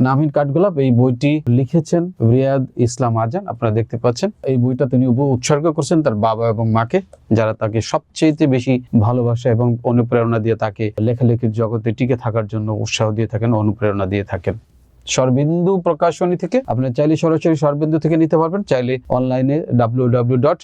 নামহীন কাঠগোলাপ এই বইটি লিখেছেন রিয়াদ ইসলাম আজান। আপনারা দেখতে পাচ্ছেন, এই বইটা তিনি উপ- উৎসর্গ করছেন তার বাবা এবং মাকে, যারা তাকে সবচেয়ে বেশি ভালোবাসা এবং অনুপ্রেরণা দিয়ে তাকে লেখালেখির জগতে টিকে থাকার জন্য উৎসাহ দিয়ে থাকেন, অনুপ্রেরণা দিয়ে থাকেন। সরবিন্দু প্রকাশনী থেকে আপনি চাইলে সরাসরি সরবিন্দু থেকে নিতে পারবেন। চাইলে অনলাইনে W W dot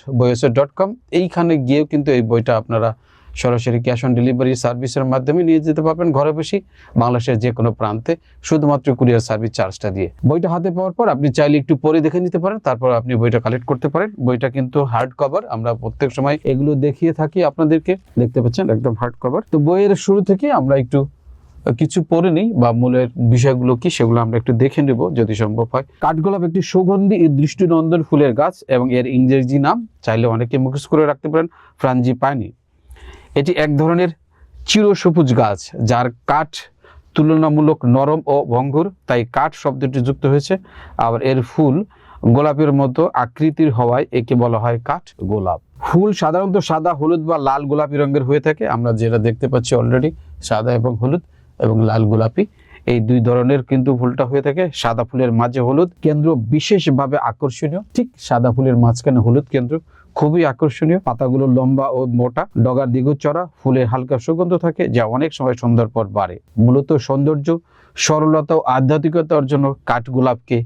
dot com এইখানে গিয়েও কিন্তু এই বইটা আপনারা সরাসরি ক্যাশ অন ডেলিভারি সার্ভিসের মাধ্যমে নিয়ে যেতে পারবেন ঘরে বসেই বাংলাদেশের যে কোনো প্রান্তে, শুধুমাত্র কুরিয়ার সার্ভিস চার্জটা দিয়ে। বইটা হাতে পাওয়ার পর আপনি চাইলে একটু পরে দেখে নিতে পারেন, তারপর আপনি বইটা কালেক্ট করতে পারেন। বইটা কিন্তু হার্ড কভার আমরা প্রত্যেক সময় এগুলো দেখিয়ে থাকি আপনাদেরকে। দেখতে পাচ্ছেন, একদম হার্ড কভার তো বইয়ের শুরু থেকে আমরা একটু কিছু পড়ে নিই বা মূলের বিষয়গুলো কি সেগুলো আমরা একটু দেখে নেব যদি সম্ভব হয়। কাঠগোলাপ একটি সুগন্ধি দৃষ্টিনন্দন ফুলের গাছ এবং এর ইংরেজি নাম, চাইলে অনেকে মুখস্থ করে রাখতে পারেন ফ্রাঞ্জি পানি এটি এক ধরনের চিরসবুজ গাছ, যার কাঠ তুলনামূলক নরম ও ভঙ্গুর, তাই কাঠ শব্দটি যুক্ত হয়েছে। আবার এর ফুল গোলাপের মতো আকৃতির হওয়ায় একে বলা হয় কাঠ গোলাপ। ফুল সাধারণত সাদা, হলুদ বা লাল গোলাপি রঙের হয়ে থাকে। আমরা যেটা দেখতে পাচ্ছি অলরেডি সাদা এবং হলুদ এবং লাল গোলাপি। এই দুই ধরনের কিন্তু ফুলটা হয়ে থাকে। সাদা ফুলের মাঝে হলুদ কেন্দ্র বিশেষভাবে আকর্ষণীয়। ঠিক সাদা ফুলের মাঝখানে হলুদ কেন্দ্র। খুবই আকর্ষণীয়, পাতাগুলো লম্বা ও মোটা, ডগার চড়া ফুলের হালকা সুগন্ধ থাকে, যা অনেক সময় সন্ধ্যার পর বাড়ে। মূলত সৌন্দর্য, সরলতা ও আধ্যাত্মিকতার জন্য কাঠগোলাপকে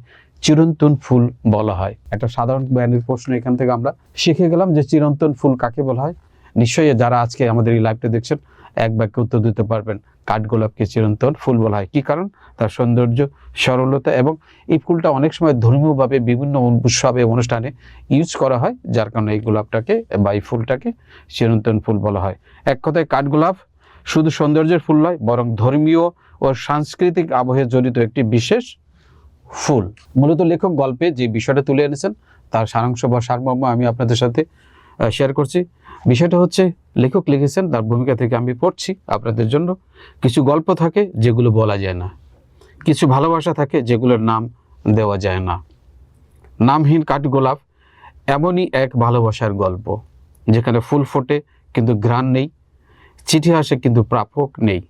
চিরন্তন ফুল বলা হয়। একটা সাধারণ জ্ঞানের প্রশ্ন এখান থেকে আমরা শিখে গেলাম যে চিরন্তন ফুল কাকে বলা হয়। নিশ্চয়ই যারা আজকে আমাদের এই লাইভটা দেখছেন এক বাক্যে উত্তর দিতে পারবেন। কাঠগোলাপকে চিরন্তন? ফুল বলা হয়। কি কারণ? তার সৌন্দর্য, সরলতা এবং এই ফুলটা অনেক সময় ধর্মীয়ভাবে বিভিন্ন উৎসবে, অনুষ্ঠানে ইউজ করা হয়, যার কারণে এই গোলাপটাকে বা এই ফুলটাকে চিরন্তন ফুল বলা হয়। এক কথায় কাঠগোলাপ শুধু সৌন্দর্যের ফুল নয়, বরং ধর্মীয় ও সাংস্কৃতিক আবহে জড়িত একটি বিশেষ ফুল। মূলত লেখক গল্পে যে বিষয়টা তুলে এনেছেন, তার সারাংশ বা সারমর্ম আমি আপনাদের সাথে শেয়ার করছি। বিষয়টা হচ্ছে, লেখক লিখেছেন, তার ভূমিকা থেকে আমি পড়ছি আপনাদের জন্য। কিছু গল্প থাকে যেগুলো বলা যায় না। কিছু ভালোবাসা থাকে যেগুলোর নাম দেওয়া যায় না। নামহীন কাঠগোলাপ, এমনই এক ভালোবাসার গল্প, যেখানে ফুল ফোটে কিন্তু ঘ্রাণ নেই, চিঠি আসে কিন্তু প্রাপক নেই,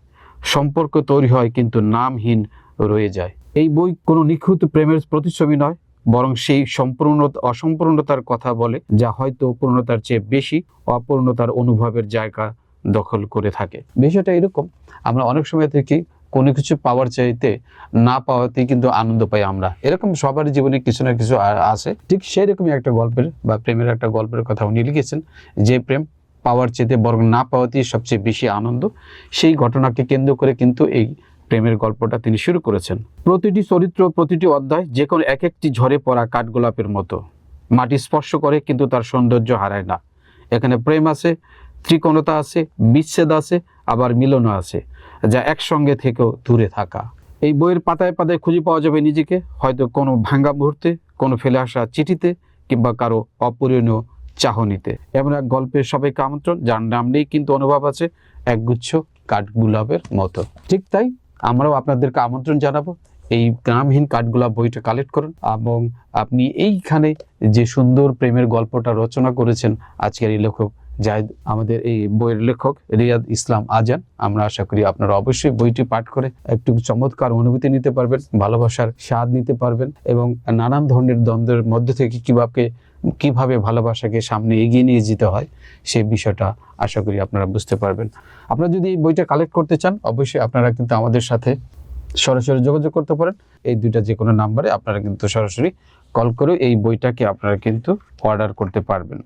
সম্পর্ক তৈরি হয় কিন্তু নামহীন রয়ে যায়। এই বই কোনো নিখুঁত প্রেমের প্রতিচ্ছবি নয় বরং সেই সম্পূর্ণ অসম্পূর্ণতার কথা বলে, যা হয়তো পূর্ণতার চেয়ে বেশি অপূর্ণতার অনুভবের জায়গা দখল করে থাকে। বিষয়টা এরকম, আমরা অনেক সময় থেকে কোনো কিছু পাওয়ার চাইতে না পাওয়াতেই কিন্তু আনন্দ পাই আমরা। এরকম সবার জীবনে কিছু না কিছু আছে। ঠিক সেরকমই একটা গল্পের বা প্রেমের একটা গল্পের কথা উনি লিখেছেন, যে প্রেম পাওয়ার চেয়ে বরং না পাওয়াতেই সবচেয়ে বেশি আনন্দ। সেই ঘটনাকে কেন্দ্র করে কিন্তু এই প্রেমের গল্পটা তিনি শুরু করেছেন। প্রতিটি চরিত্র, প্রতিটি অধ্যায় যে কোনো এক একটি ঝরে পড়া কাঠগোলাপের মতো। মাটি স্পর্শ করে কিন্তু তার সৌন্দর্য হারায় না। এখানে প্রেম আছে, ত্রিকোণতা আছে, বিচ্ছেদ আছে, আবার মিলনও আছে, যা একসঙ্গে থেকেও দূরে থাকা। এই বইয়ের পাতায় পাতায় খুঁজে পাওয়া যাবে নিজেকে, হয়তো কোনো ভাঙ্গা মুহূর্তে, কোনো ফেলে আসা চিঠিতে, কিংবা কারও অপূরণীয় চাহনিতে। এমন এক গল্পের সবাইকে আমন্ত্রণ, যার নাম নেই কিন্তু অনুভব আছে একগুচ্ছ কাঠগোলাপের মতো। ঠিক তাই আমরাও আপনাদেরকে আমন্ত্রণ জানাব। এই গ্রামহীন কাঠগুলা বইটা কালেক্ট করুন এবং আপনি এইখানে যে সুন্দর প্রেমের গল্পটা রচনা করেছেন আজকের এই লেখক জাহিদ আমাদের এই বইয়ের লেখক রিয়াদ ইসলাম আজান। আমরা আশা করি আপনারা অবশ্যই বইটি পাঠ করে একটু চমৎকার অনুভূতি নিতে পারবেন, ভালোবাসার স্বাদ নিতে পারবেন এবং নানান ধরনের দ্বন্দ্বের মধ্যে থেকে কীভাবে কীভাবে ভালোবাসাকে সামনে এগিয়ে নিয়ে যেতে হয় সেই বিষয়টা আশা করি আপনারা বুঝতে পারবেন। আপনারা যদি এই বইটা কালেক্ট করতে চান, অবশ্যই আপনারা কিন্তু আমাদের সাথে সরাসরি যোগাযোগ করতে পারেন। এই দুইটা যে কোনো নাম্বারে আপনারা কিন্তু সরাসরি কল করে এই বইটাকে আপনারা কিন্তু অর্ডার করতে পারবেন।